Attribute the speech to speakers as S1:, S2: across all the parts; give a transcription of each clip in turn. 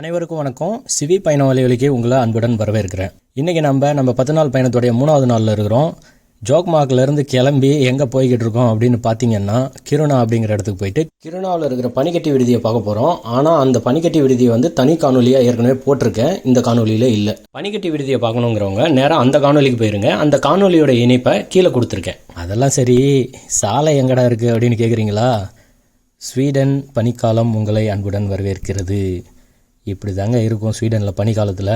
S1: அனைவருக்கும் வணக்கம். சிவி பயண வலைவலிக்கு உங்களை அன்புடன் வரவேற்கிறேன். இன்றைக்கி நம்ம நம்ம பத்து நாள் பயணத்துடைய மூணாவது நாளில் இருக்கிறோம். ஜோக்மார்க்லேருந்து கிளம்பி எங்கே போய்கிட்டு இருக்கோம் அப்படின்னு பார்த்தீங்கன்னா கிருணா அப்படிங்கிற இடத்துக்கு போயிட்டு கிருணாவில் இருக்கிற பனிக்கட்டி விடுதியை பார்க்க போகிறோம் ஆனால் அந்த பனிக்கட்டி விடுதியை வந்து தனி காணொலியாக ஏற்கனவே போட்டிருக்கேன். இந்த காணொலியில் இல்லை. பனிக்கட்டி விடுதியை பார்க்கணுங்கிறவங்க நேராக அந்த காணொலிக்கு போயிருங்க. அந்த காணொலியோட இணைப்பை கீழே கொடுத்துருக்கேன். அதெல்லாம் சரி. சாலை எங்கடா இருக்குது அப்படின்னு கேட்குறீங்களா ஸ்வீடன் பனிக்காலம் உங்களை அன்புடன் வரவேற்கிறது. இப்படி தாங்க இருக்கும். ஸ்வீடனில் பனிக்காலத்தில்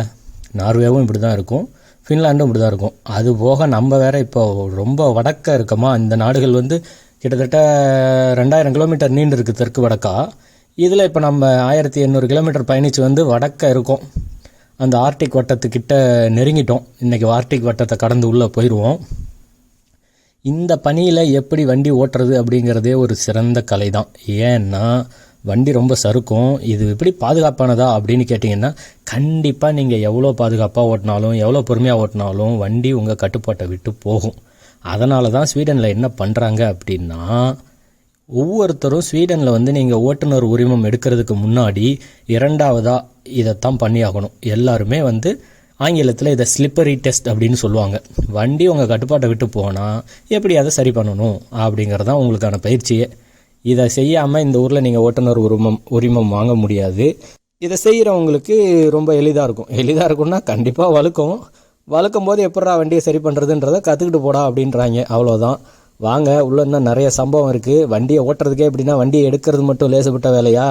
S1: நார்வேவும் இப்படி தான் இருக்கும். ஃபின்லாண்டும் இப்படி தான் இருக்கும். அது போக நம்ம வேற இப்போ ரொம்ப வடக்க இருக்கோமா? இந்த நாடுகள் வந்து கிட்டத்தட்ட ரெண்டாயிரம் கிலோமீட்டர் நீண்டு இருக்குது தெற்கு வடக்கா. இதில் இப்போ நம்ம ஆயிரத்தி எண்ணூறு கிலோமீட்டர் பயணித்து வந்து வடக்க இருக்கோம். அந்த ஆர்டிக் வட்டத்துக்கிட்ட நெருங்கிட்டோம். இன்றைக்கி ஆர்டிக் வட்டத்தை கடந்து உள்ளே போயிடுவோம் இந்த பணியில் எப்படி வண்டி ஓட்டுறது அப்படிங்கிறதே ஒரு சிறந்த கலை தான் ஏன்னா வண்டி ரொம்ப சறுக்கும். இது எப்படி பாதுகாப்பானதா அப்படின்னு கேட்டிங்கன்னா கண்டிப்பாக நீங்கள் எவ்வளோ பாதுகாப்பாக ஓட்டினாலும் எவ்வளோ பொறுமையாக ஓட்டினாலும் வண்டி உங்கள் கட்டுப்பாட்டை விட்டு போகும். அதனால தான் ஸ்வீடனில் என்ன பண்ணுறாங்க அப்படின்னா ஒவ்வொருத்தரும் ஸ்வீடனில் வந்து நீங்கள் ஓட்டுநர் உரிமம் எடுக்கிறதுக்கு முன்னாடி இரண்டாவதாக இதைத்தான் பண்ணியாகணும். எல்லாருமே வந்து ஆங்கிலத்தில் இதை ஸ்லிப்பரி டெஸ்ட் அப்படின்னு சொல்லுவாங்க. வண்டி உங்கள் கட்டுப்பாட்டை விட்டு போனால் எப்படி அதை சரி பண்ணணும் அப்படிங்கிறதான் உங்களுக்கான பயிற்சியே. இதை செய்யாமல் இந்த ஊரில் நீங்கள் ஓட்டுநர் உரிமம் உரிமம் வாங்க முடியாது. இதை செய்கிறவங்களுக்கு ரொம்ப எளிதாக இருக்கும். எளிதாக இருக்கும்னா கண்டிப்பாக வழுக்கும் வழுக்கும் போது எப்படா வண்டியை சரி பண்ணுறதுன்றதை கற்றுக்கிட்டு போடா அப்படின்றாங்க. அவ்வளோதான் வாங்க உள்ள இன்னும் நிறைய சம்பவம் இருக்குது வண்டியை ஓட்டுறதுக்கே எப்படின்னா வண்டியை எடுக்கிறது மட்டும் லேசுப்பட்ட வேலையா?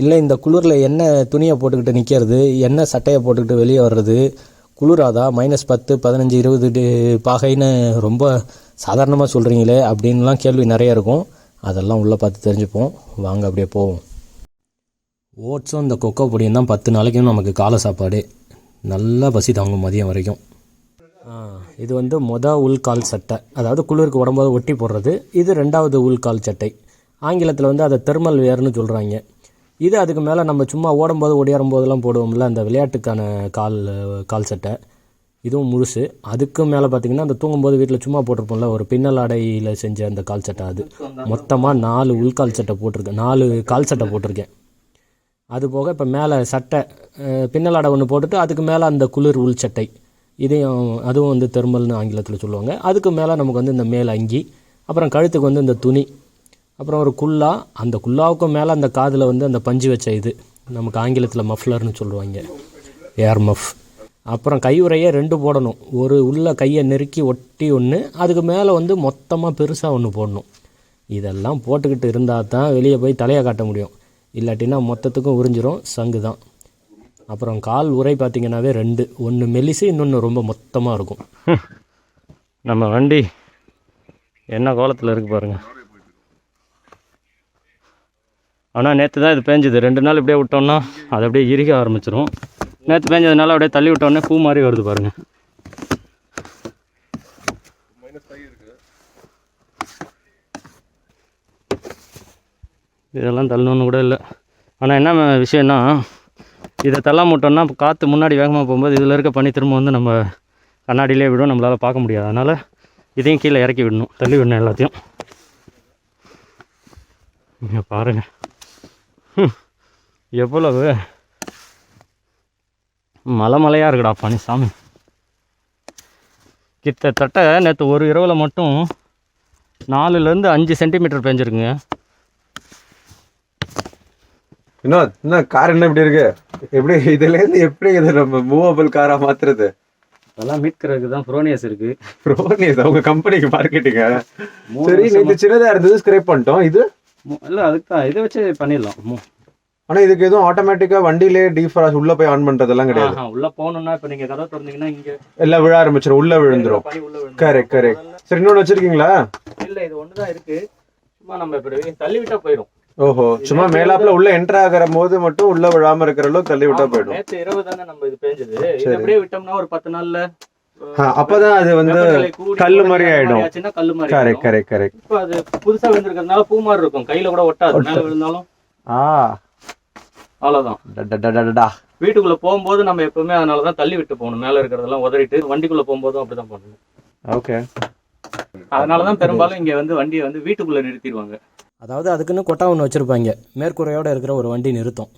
S1: இல்லை இந்த குளிரில் என்ன துணியை போட்டுக்கிட்டு நிற்கிறது என்ன சட்டையை போட்டுக்கிட்டு வெளியே வர்றது? குளிராதா? மைனஸ் பத்து பதினஞ்சு இருபது பாகைன்னு ரொம்ப சாதாரணமாக சொல்கிறீங்களே அப்படின்லாம் கேள்வி நிறைய இருக்கும். அதெல்லாம் உள்ளே பார்த்து தெரிஞ்சுப்போம். வாங்க அப்படியே போவோம். ஓட்ஸும் இந்த கொக்கோ பொடியும் தான் பத்து நாளைக்கும் நமக்கு காலை சாப்பாடு. நல்லா பசி தாங்கும் மதியம் வரைக்கும். இது வந்து மொதல் உள்கால் சட்டை. அதாவது குளிருக்கு உடம்போது ஒட்டி போடுறது. இது ரெண்டாவது உள்கால் சட்டை. ஆங்கிலத்தில் வந்து அதை தெர்மல் வேர்னு சொல்கிறாங்க இது அதுக்கு மேலே நம்ம சும்மா ஓடும்போது ஓடியாரும் போதெல்லாம் போடுவோம்ல அந்த விளையாட்டுக்கான கால் கால் சட்டை. இதுவும் முழுசு. அதுக்கு மேலே பார்த்தீங்கன்னா அந்த தூங்கும்போது வீட்டில் சும்மா போட்டிருப்போம்ல ஒரு பின்னல் அடையில் செஞ்ச அந்த கால் சட்டை அது. மொத்தமாக நாலு உள்கால் சட்டை போட்டிருக்கேன் நாலு கால் சட்டை போட்டிருக்கேன். அது போக இப்போ மேலே சட்டை பின்னல் பின்னலாடை ஒன்று போட்டுட்டு அதுக்கு மேலே அந்த குளிர் உள் சட்டை. இதையும் அதுவும் வந்து தெர்மல்னு ஆங்கிலத்தில் சொல்லுவாங்க. அதுக்கு மேலே நமக்கு வந்து இந்த மேல் அங்கி அப்புறம் கழுத்துக்கு வந்து இந்த துணி அப்புறம் ஒரு குல்லா. அந்த குல்லாவுக்கும் மேலே அந்த காதில் வந்து அந்த பஞ்சு வச்ச இது நமக்கு ஆங்கிலத்தில் மஃப்லர்னு சொல்லுவாங்க. Ear muff. அப்புறம் கையுறையை ரெண்டு போடணும். ஒரு உள்ள கையை நெருக்கி ஒட்டி ஒன்று அதுக்கு மேலே வந்து மொத்தமாக பெருசாக ஒன்று போடணும். இதெல்லாம் போட்டுக்கிட்டு இருந்தால் தான் வெளியே போய் தலையை காட்ட முடியும். இல்லாட்டினா மொத்தத்துக்கும் உறிஞ்சிரும் சங்கு தான். அப்புறம் கால் உரை பார்த்தீங்கன்னாவே ரெண்டு. ஒன்று மெலிசு இன்னொன்று ரொம்ப மொத்தமாக இருக்கும். நம்ம வண்டி என்ன கோலத்தில் இருக்கு பாருங்கள் ஆனால் நேற்று தான் இது பேஞ்சுது. ரெண்டு நாள் இப்படியே விட்டோம்னா அது அப்படியே இறுக ஆரம்பிச்சிரும். நேற்று பேஞ்சதுனால அப்படியே தள்ளி விட்டோடனே பூ மாதிரி வருது பாருங்க. இதெல்லாம் தள்ளணும்னு கூட இல்லை. ஆனால் என்ன விஷயம்னா இதை தள்ளாம விட்டோம்னா காற்று முன்னாடி வேகமாக போகும்போது இதில் இருக்க பனி திரும்ப வந்து நம்ம கண்ணாடியிலே விடும் நம்மளால் பார்க்க முடியாது. அதனால் இதையும் கீழே இறக்கி விடணும். தள்ளி விடணும் எல்லாத்தையும். இங்கே பாருங்கள் எவ்வளவு? மலை மலையாக இருக்குடா பனி சாமி கிட்டத்தட்ட நேற்று ஒரு இரவில் மட்டும் நாலுலேருந்து அஞ்சு சென்டிமீட்டர் பெஞ்சிருக்குங்க.
S2: வினோத் என்ன கார் என்ன இப்படி இருக்கு? எப்படி இதுல இருந்து எப்படி இது நம்ம மூவபிள் காரா மாத்துறது?
S1: அதெல்லாம் மீட்கிறதுக்கு தான் ஃப்ரோனியஸ் இருக்குது
S2: ப்ரோனிஸ் அவங்க கம்பெனிக்கு மார்க்கெட்டிங்க சரி நேற்று சின்னதா இருந்தது ஸ்கிரேப் பண்ணிட்டோம். இது?
S1: இல்லை அதுக்கு தான் இதை வச்சு பண்ணிடலாம். மு-
S2: ஆனா இதுக்கு எதுவும் ஆட்டோமேட்டிக்கா வண்டியிலே டீஃபாஸ்ட் உள்ள போய் ஆன் பண்றதெல்லாம் கிடையாது.
S1: ஆஹா, உள்ள போகணும்னா இப்போ நீங்கள் கதவை திறந்தீங்கன்னா இங்கே
S2: எல்லாம் விழ ஆரம்பிச்சிடும் உள்ள விழுந்துரும். கரெக்ட் கரெக்ட் சரி இன்னொன்னு வச்சிருக்கீங்களா?
S1: இல்ல இது ஒன்று தான் இருக்கு. சும்மா நம்ம இப்படி தள்ளி விட்டா போயிடும்.
S2: ஓஹோ சும்மா மேலாப்ல உள்ள என்டர் ஆகிற போது மட்டும் உள்ள விழாம இருக்கிற அளவுக்கு தள்ளி விட்டா போயிடும்.
S1: நேற்று இரவு தானே நம்ம இது பேஞ்சது. அப்படியே விட்டோம்னா ஒரு பத்து நாள்ல
S2: அப்பதான் அது வந்து கல்லு மாதிரி ஆயிடும்.
S1: கல்லு மாதிரி
S2: கரெக்ட். கரெக்ட் கரெக்ட்
S1: இப்போ அது புதுசா விழுந்திருக்கிறதுனால பூ மாதிரி இருக்கும். கையில கூட ஒட்டாது. மேல விழுந்தாலும்.
S2: ஆ.
S1: அவ்வளவுதான்.
S2: டடடடடடா.
S1: வீட்டுக்குள்ள போகும்போது நம்ம எப்பவுமே அதனாலதான் தள்ளி விட்டு போகணும். மேல இருக்கிறதெல்லாம் உதறிட்டு வண்டிக்குள்ள போகும்போதும் அப்படிதான் பண்ணணும்
S2: ஓகே.
S1: அதனாலதான் பெரும்பாலும் இங்க வந்து வண்டியை வந்து வீட்டுக்குள்ள நிறுத்திடுவாங்க. அதாவது அதுக்குன்னு கொட்டா ஒன்று வச்சுருப்பாங்க. மேற்கூரையோடு இருக்கிற ஒரு வண்டி நிறுத்தம்.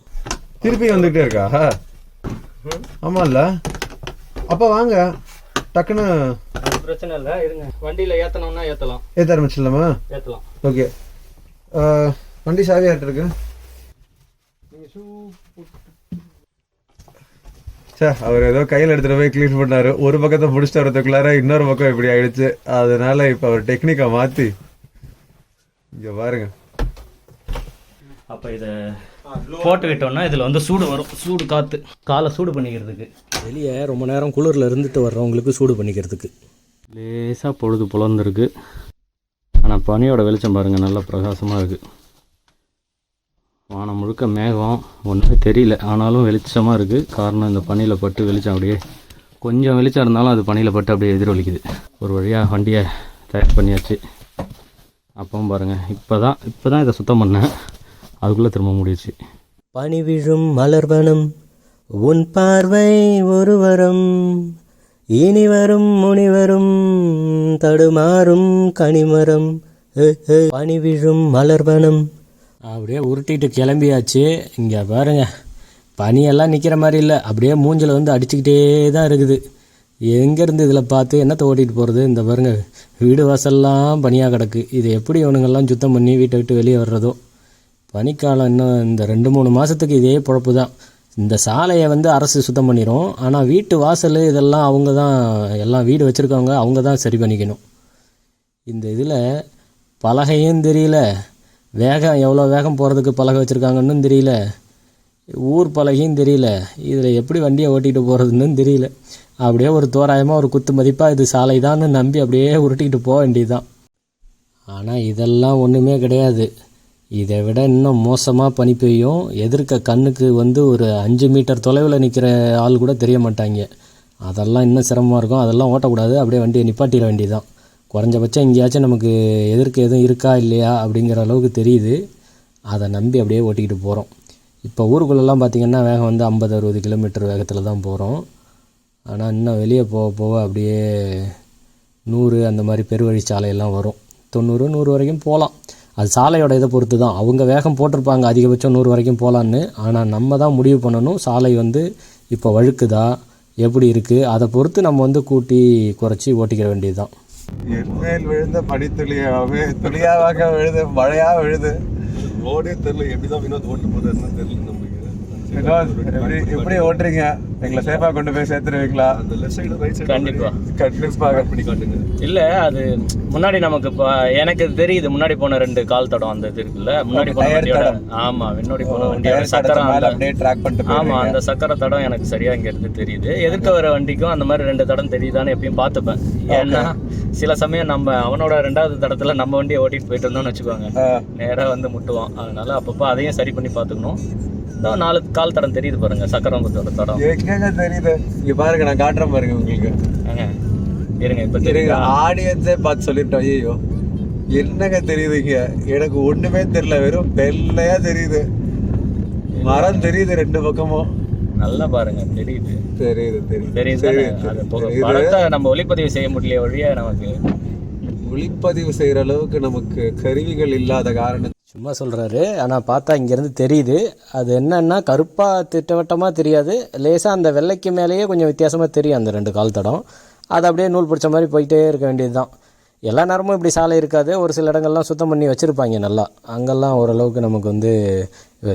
S2: திருப்பி வந்துகிட்டே இருக்கா? ஆமாம்ல அப்போ வாங்க. டக்குன்னு
S1: பிரச்சனை இல்லை. இருங்க. வண்டியில் ஏற்றணும்னா ஏற்றலாம்
S2: ஏற்ற ஆரம்பிச்சிடலாமா?
S1: ஏற்றலாம்
S2: ஓகே. வண்டி சாவி ஆட்டு இருக்கு. சே அவர் ஏதோ கையில் எடுத்துட்டு போய் க்ளீன் பண்ணாரு. ஒரு பக்கத்தை முடிச்சுட்டு வரதுக்குள்ளார இன்னொரு பக்கம் இப்படி ஆயிடுச்சு. அதனால இப்போ அவர் டெக்னிக்கை மாற்றி இங்கே பாருங்க.
S1: அப்போ இதை போட்டு விட்டோம்னா இதில் வந்து சூடு வரும். சூடு காற்று காலை சூடு பண்ணிக்கிறதுக்கு. வெளியே ரொம்ப நேரம் குளிரில் இருந்துட்டு வர்றவங்களுக்கு சூடு பண்ணிக்கிறதுக்கு. லேசாக பொழுது புலந்துருக்கு. ஆனால் பனியோட வெளிச்சம் பாருங்கள் நல்லா பிரகாசமாக இருக்குது வானம் முழுக்க மேகம். ஒன்றுமே தெரியல. ஆனாலும் வெளிச்சமாக இருக்குது காரணம் இந்த பனியில் பட்டு வெளிச்சம் அப்படியே கொஞ்சம் வெளிச்சம் இருந்தாலும் அது பனியில் பட்டு அப்படியே எதிரொலிக்குது. ஒரு வழியாக வண்டியை தயார் பண்ணியாச்சு. அப்பவும் பாருங்கள் இப்போ தான் இப்போ தான் இதை சுத்தம் பண்ணேன். அதுக்குள்ளே திரும்ப முடிச்சு பனி விழும் மலர்வனம் உன் பார்வை ஒருவரம் இனி வரும் முனிவரும் தடுமாறும் கனிமரம். பனி விழும் மலர்வனம் அப்படியே உருட்டிட்டு கிளம்பியாச்சு. இங்கே பாருங்க பனியெல்லாம் நிற்கிற மாதிரி இல்லை. அப்படியே மூஞ்சில் வந்து அடிச்சுக்கிட்டே தான் இருக்குது. எங்கேருந்து இதில் பார்த்து என்னத்தை ஓட்டிகிட்டு போகிறது இந்த பாருங்க வீடு வாசல்லாம் பனியாக கிடக்கு. இது எப்படி இவனுங்கெல்லாம் சுத்தம் பண்ணி வீட்டை விட்டு வெளியே வர்றதோ? பனிக்காலம் இன்னும் இந்த ரெண்டு மூணு மாதத்துக்கு இதே பொழப்பு தான். இந்த சாலையை வந்து அரசு சுத்தம் பண்ணிடும் ஆனால் வீட்டு வாசல் இதெல்லாம் அவங்க தான் எல்லாம் வீடு வச்சுருக்கவங்க அவங்க தான் சரி பண்ணிக்கணும். இந்த இதில் பலகையும் தெரியல. வேகம் எவ்வளோ வேகம் போகிறதுக்கு பலகை வச்சுருக்காங்கன்னு தெரியல. ஊர் பலகையும் தெரியல. இதில் எப்படி வண்டியை ஓட்டிகிட்டு போகிறதுன்னு தெரியல. அப்படியே ஒரு தோராயமாக ஒரு குத்து மதிப்பாக இது சாலை தான்னு நம்பி அப்படியே உருட்டிக்கிட்டு போக வேண்டியதுதான். ஆனால் இதெல்லாம் ஒன்றுமே கிடையாது. இதை விட இன்னும் மோசமாக பனி பெய்யும். எதிர்க்க கண்ணுக்கு வந்து ஒரு அஞ்சு மீட்டர் தொலைவில் நிற்கிற ஆள் கூட தெரிய மாட்டாங்க. அதெல்லாம் இன்னும் சிரமமாக இருக்கும். அதெல்லாம் ஓட்டக்கூடாது. அப்படியே வண்டியை நிப்பாட்டிட வேண்டியதுதான். குறைஞ்சபட்சம் எங்கேயாச்சும் நமக்கு எதிர்க்க எதுவும் இருக்கா இல்லையா அப்படிங்கிற அளவுக்கு தெரியுது. அதை நம்பி அப்படியே ஓட்டிக்கிட்டு போகிறோம் இப்போ ஊருக்குள்ளெல்லாம் பார்த்திங்கன்னா வேகம் வந்து ஐம்பது அறுபது கிலோமீட்டர் வேகத்தில் தான் போகிறோம் ஆனால் இன்னும் வெளியே போக போக அப்படியே நூறு அந்த மாதிரி பெருவழி சாலையெல்லாம் வரும். தொண்ணூறு நூறு வரைக்கும் போகலாம் அது சாலையோட இதை பொறுத்து தான் அவங்க வேகம் போட்டிருப்பாங்க அதிகபட்சம் நூறு வரைக்கும் போகலான்னு ஆனால் நம்ம தான் முடிவு பண்ணணும். சாலை வந்து இப்போ வழுக்குதா எப்படி இருக்குது அதை பொறுத்து நம்ம வந்து கூட்டி குறைச்சி ஓட்டிக்கிற வேண்டியது தான்
S2: என்மேல் விழுந்த பனித்துளியாவே துளியாவாக விழுது மழையா விழுது.
S3: ரோடே தெரியல எப்படிதான் வினோத் ஓட்டு போறாருன்னு தெரியல நம்ம
S2: வினோத், எப்படி எப்படி ஓட்டுறீங்க? எங்களை சேஃபா கொண்டு போய் சேர்த்துருவீங்களா?
S3: அந்த லெஃப்ட் சைடு ரைட் சைடு
S1: கண்டிப்பா.
S2: கண்டிப்பாக
S3: பண்ணி காட்டுங்க.
S1: இல்லை அது முன்னாடி நமக்கு இப்போ எனக்கு தெரியுது முன்னாடி போன ரெண்டு கால் தடம் அந்த இது இருக்குல்ல முன்னாடி போன வண்டியோட. ஆமாம் முன்னாடி போன வண்டியோட சக்கரம்
S2: மேல
S1: அந்த-
S2: அப்படியே ட்ராக் பண்ணிட்டு
S1: ஆமா
S2: போயிருவீங்க.
S1: அந்த சக்கர தடம் எனக்கு சரியா இங்க இருந்து தெரியுது. எதிர்க்க வர வண்டிக்கும் அந்த மாதிரி ரெண்டு தடம் தெரியுதான்னு எப்பயும் பார்த்துப்பேன். ஏன்னா சில சமயம் நம்ம அவனோட ரெண்டாவது தடத்துல நம்ம வண்டியை ஓட்டிட்டு போயிட்டு இருந்தோம்னு வச்சுக்கோங்க.
S2: ஆ,
S1: நேரா வந்து முட்டுவான். அதனால அப்பப்போ அதையும் சரி பண்ணி பார்த்துக்கணும். இதோ நாலு கால் தடம் தெரியுது பாருங்க சக்கரம் தடம்.
S2: எங்கங்க தெரியுது? இங்க பாருங்க நான் காட்டுறேன் பாருங்க உங்களுக்கு.
S1: இருங்க இப்ப தெரியுதா?
S2: ஆடியன்ஸே பார்த்து சொல்லிட்டோம் ஐயோ என்னங்க தெரியுதுங்க எனக்கு ஒண்ணுமே தெரியல வெறும் வெள்ளையா தெரியுது. மரம் தெரியுது ரெண்டு பக்கமும்.
S1: நல்லா பாருங்க தெரியுது.
S2: தெரியுது தெரியுது
S1: தெரியுது. படத்தை நம்ம ஒளிப்பதிவு செய்ய முடியல வழியா நமக்கு.
S2: ஒளிப்பதிவு செய்யற அளவுக்கு நமக்கு கருவிகள் இல்லாத காரணம்
S1: சும்மா சொல்கிறாரு ஆனால் பார்த்தா இங்கேருந்து தெரியுது. அது என்னன்னா கருப்பாக திட்டவட்டமாக தெரியாது. லேசாக அந்த வெள்ளைக்கு மேலேயே கொஞ்சம் வித்தியாசமாக தெரியும் அந்த ரெண்டு கால் தடம். அது அப்படியே நூல் பிடிச்ச மாதிரி போயிட்டே இருக்க வேண்டியது தான் எல்லா நேரமும் இப்படி சாலை இருக்காது. ஒரு சில இடங்கள்லாம் சுத்தம் பண்ணி வச்சுருப்பாங்க நல்லா. அங்கெல்லாம் ஓரளவுக்கு நமக்கு வந்து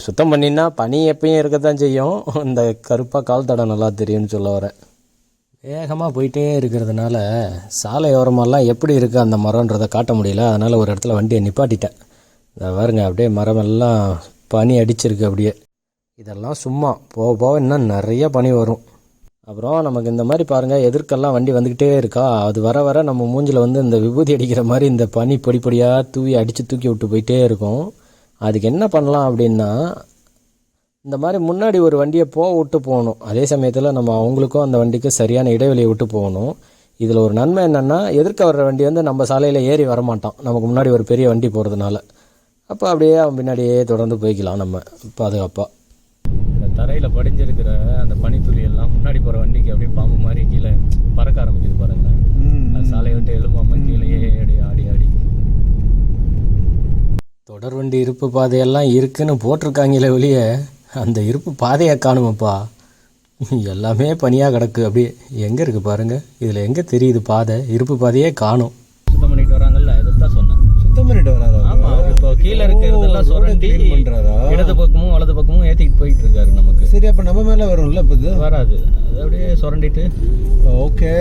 S1: சுத்தம் பண்ணினா பனி எப்பயும் இருக்க தான் செய்யும். இந்த கருப்பாக கால் தடம் நல்லா தெரியும்னு சொல்ல வரேன் வேகமாக போயிட்டே இருக்கிறதுனால சாலையோரமெல்லாம் எப்படி இருக்குது அந்த மரன்றதை காட்ட முடியல. அதனால் ஒரு இடத்துல வண்டியை நிப்பாட்டிட்டேன். இதை பாருங்க அப்படியே மரமெல்லாம் பனி அடிச்சிருக்கு அப்படியே. இதெல்லாம் சும்மா போக போக இன்னும் நிறைய பனி வரும். அப்புறம் நமக்கு இந்த மாதிரி பாருங்கள் எதிர்க்கெல்லாம் வண்டி வந்துக்கிட்டே இருக்கா. அது வர வர நம்ம மூஞ்சில் வந்து இந்த விபூதி அடிக்கிற மாதிரி இந்த பனி பொடி பொடியாக தூவி அடித்து தூக்கி விட்டு போயிட்டே இருக்கும். அதுக்கு என்ன பண்ணலாம் அப்படின்னா இந்த மாதிரி முன்னாடி ஒரு வண்டியை போக விட்டு போகணும். அதே சமயத்தில் நம்ம அவங்களுக்கும் அந்த வண்டிக்கு சரியான இடைவெளியை விட்டு போகணும். இதில் ஒரு நன்மை என்னென்னா எதிர்க்க வர்ற வண்டி வந்து நம்ம சாலையில் ஏறி வரமாட்டோம் நமக்கு முன்னாடி ஒரு பெரிய வண்டி போகிறதுனால அப்போ அப்படியே அவன் பின்னாடியே தொடர்ந்து போய்க்கலாம் நம்ம பாதுகாப்பாக இந்த தரையில் படிஞ்சிருக்கிற அந்த பனித்துளி எல்லாம் முன்னாடி போகிற வண்டிக்கு அப்படியே பாம்பு மாதிரி கீழே பறக்க ஆரம்பிக்குது பாருங்க. அது சாலையை விட்டு எழும்பாம கீழேயே அப்படியே ஆடி ஆடி தொடர் வண்டி இருப்பு பாதையெல்லாம் இருக்குன்னு போட்டிருக்காங்களே வெளியே
S4: அந்த இருப்பு பாதையை காணுமப்பா. எல்லாமே பனியாக கிடக்கு. அப்படியே எங்கே இருக்குது பாருங்கள் இதில் எங்கே தெரியுது பாதை? இருப்பு பாதையே காணும். சுத்தம் பண்ணிட்டு வராங்கல்ல இதைத்தான் சொன்னேன்.
S2: சுத்தம் பண்ணிட்டு
S4: இப்போ கீழே இருக்கிறதெல்லாம் சுரண்டி? இடது பக்கமும் வலது பக்கமும் ஏற்றிக்கிட்டு போயிட்டு இருக்காரு நமக்கு.
S2: சரி அப்ப நம்ம மேல வரும்ல இப்ப இது?
S4: வராது. அது அப்படியே சுரண்டிட்டு.
S2: ஓகே.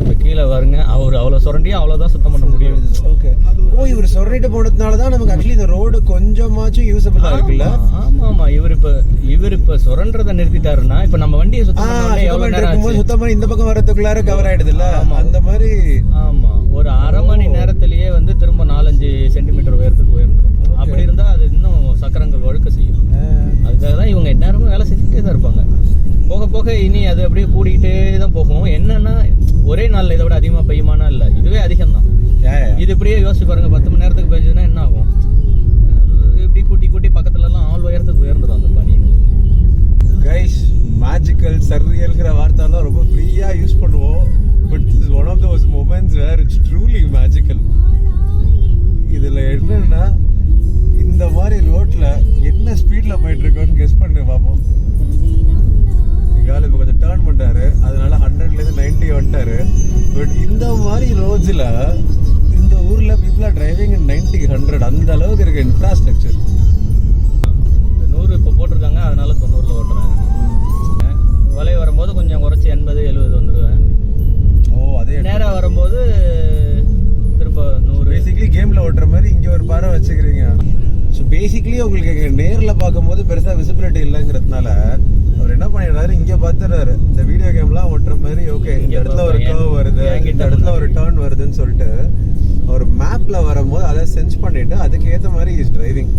S4: இப்போ கீழே வருங்க. அவர் அவ்வளோ சுரண்டியும் அவ்வளோதான் சுத்தம் பண்ண முடியும்.
S2: ஓகே. ஓ இவர் சொல்லிட்டு போனதுனால தான் நமக்கு ஆக்சுவலி இந்த ரோடு கொஞ்சமாச்சும் யூசபிளா இருக்குல்ல?
S4: ஆமா ஆமா இவர் இப்ப இவர் இப்ப சுரண்டறத நிறுத்திட்டாருன்னா இப்ப நம்ம வண்டியை சுத்தம் பண்ண
S2: சுத்தம்
S4: எவ்வளவு
S2: பண்ணிட்டு
S4: நேரம்
S2: இருக்கும்போது
S4: ஆச்சு?
S2: சுத்தம் பண்ணி இந்த பக்கம் வரதுக்குள்ளார கவர் ஆயிடுதுல்ல? அந்த மாதிரி
S4: ஆமா. ஒரு அரை மணி நேரத்திலேயே வந்து திரும்ப நாலஞ்சு சென்டிமீட்டர் உயரத்துக்கு உயர்ந்துரும். அப்படி இருந்தா அது இன்னும் சக்கரங்கள் வழுக்க செய்யும். அதுக்காக தான் இவங்க எந்நேரமும் வேலை செஞ்சுட்டே தான் இருப்பாங்க. போக போக இனி அது அப்படியே கூடிக்கிட்டே தான் போகும். என்னன்னா ஒரே நாள்ல இதை விட அதிகமா பெய்யுமானா இல்ல. இதுவே அதிகம் தான் இது இப்படியே யோசிச்சு பாருங்க பத்து மணி நேரத்துக்கு பெஞ்சதுன்னா என்ன ஆகும்? இப்படி கூட்டி கூட்டி பக்கத்துல எல்லாம் ஆள் உயரத்துக்கு உயர்ந்துடும் அந்த பனி
S2: கைஸ் மேஜிக்கல் சர்ரியல்ங்கிற வார்த்தைலாம் ரொம்ப ஃப்ரீயாக யூஸ் பண்ணுவோம். But is one of those moments where it's truly magical இதில் என்னன்னா இந்த மாதிரி ரோட்டில் என்ன ஸ்பீடில் போயிட்டுருக்கோன்னு கெஸ் பண்ணு பார்ப்போம் எங்கால இப்போ கொஞ்சம் டேர்ன் பண்ணிட்டாரு. அதனால ஹண்ட்ரட்லேருந்து நைன்ட்டி நைன்டி வந்துட்டாரு. பட் இந்த மாதிரி ரோஜில் இந்த ஊரில் பீப்புளாக டிரைவிங் இன் நைன்டி ஹண்ட்ரட் அந்த அளவுக்கு இருக்க இன்ஃப்ராஸ்ட்ரக்சர்
S4: இந்த நூறு இப்போ போட்டிருக்காங்க அதனால தொண்ணூறில் ஓட்டுறேன். வலை வரும்போது கொஞ்சம் குறைச்சி எண்பது எழுபது வந்துடுவேன்
S2: ஓ அதே
S4: நேராக வரும்போது திரும்ப நூறு.
S2: பேசிக்கலி கேம்ல ஓட்டுற மாதிரி இங்க ஒரு பாறை வச்சுக்கிறீங்க. ஸோ பேசிக்கலி உங்களுக்கு இங்க நேர்ல பார்க்கும்போது பெருசா விசிபிலிட்டி இல்லைங்கிறதுனால அவர் என்ன பண்ணிடுறாரு? இங்க பாத்துறாரு இந்த வீடியோ கேம்லாம் ஓட்டுற மாதிரி ஓகே இந்த இடத்துல ஒரு கர்வ் வருது இந்த இடத்துல ஒரு டர்ன் வருதுன்னு சொல்லிட்டு அவர் மேப்ல வரும்போது அதை சென்ஸ் பண்ணிட்டு அதுக்கு ஏத்த மாதிரி இஸ் டிரைவிங்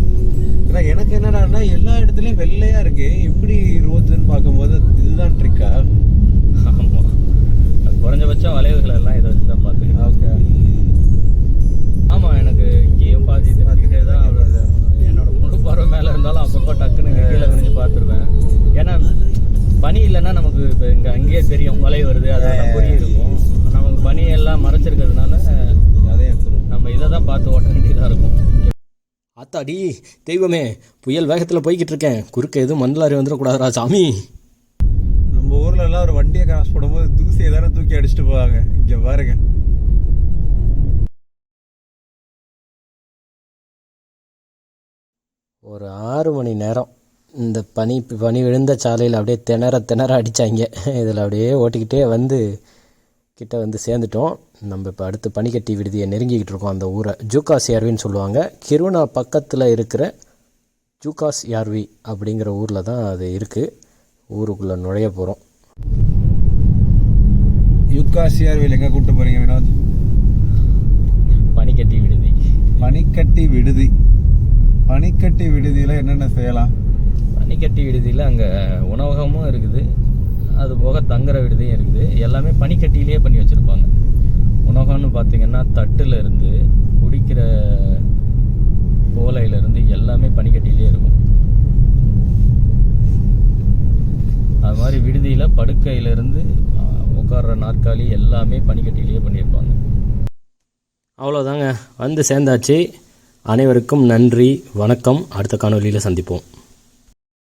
S2: ஏன்னா எனக்கு என்னடான்னா எல்லா இடத்துலயும் வெள்ளையா இருக்கு எப்படி ரோட்ஸ்ன்னு பார்க்கும்போது
S4: வளைவுகள் எல்லாம் இதை வச்சு தான் பார்த்துக்கிட்டேன்
S2: ஓகே.
S4: ஆமாம் எனக்கு இங்கேயும் பாதி தெரிஞ்சுக்கிட்டே தான். என்னோட முழு பார்வை மேலே இருந்தாலும் அப்பப்போ டக்குன்னு கீழே விரிஞ்சு பார்த்துருவேன். ஏன்னா பனி இல்லைன்னா நமக்கு இப்போ இங்கே அங்கேயே தெரியும் வளைவு வருது அதெல்லாம் புரிய இருக்கும் நமக்கு பனி எல்லாம் மறைச்சிருக்கிறதுனால
S2: அதே எடுத்துருவோம்.
S4: நம்ம இதை தான் பார்த்து ஓட்ட வேண்டியதாக இருக்கும். ஆத்தாடி தெய்வமே புயல் வேகத்தில் போய்கிட்டு இருக்கேன். குறுக்க எதுவும் மண்லாரி வந்துடக்கூடாதா சாமி.
S2: நம்ம ஊர்ல எல்லாம் ஒரு வண்டியை கிராஸ் பண்ணும்போது தூசியை தானே தூக்கி அடிச்சுட்டு போவாங்க. இங்க பாருங்க.
S4: ஒரு ஆறு மணி நேரம் இந்த பனி பனி விழுந்த சாலையில் அப்படியே திணற திணற அடித்தாங்க இதில் அப்படியே ஓட்டிக்கிட்டே வந்து கிட்ட வந்து சேர்ந்துட்டோம். நம்ம இப்போ அடுத்து பனிக்கட்டி விடுதியை நெருங்கிக்கிட்டு இருக்கோம் அந்த ஊரை. ஜூகாஸ் யார்வின்னு சொல்லுவாங்க. கிருணா பக்கத்தில் இருக்கிற ஜூகாஸ் யார்வி அப்படிங்கிற ஊரில் தான் அது இருக்குது ஊருக்குள்ளே நுழைய போகிறோம்
S2: யுகாசியார்வில் எங்க கூட்டு போறீங்க வினோத்?
S4: பனிக்கட்டி விடுதி.
S2: பனிக்கட்டி விடுதி. பனிக்கட்டி விடுதியில என்னென்ன செய்யலாம்?
S4: பனிக்கட்டி விடுதியில் அங்கே உணவகமும் இருக்குது. அது போக தங்குற விடுதியும் இருக்குது. எல்லாமே பனிக்கட்டியிலே பண்ணி வச்சுருப்பாங்க. உணவகம்னு பார்த்தீங்கன்னா தட்டுல இருந்து குடிக்கிற கோலையில இருந்து எல்லாமே பனிக்கட்டியிலே இருக்கும். அது மாதிரி விடுதியில் படுக்கையிலேருந்து உட்கார்ற நாற்காலி எல்லாமே பனிக்கட்டியிலேயே பண்ணியிருப்பாங்க. அவ்வளோதாங்க வந்து சேர்ந்தாச்சு. அனைவருக்கும் நன்றி வணக்கம். அடுத்த காணொலியில் சந்திப்போம்.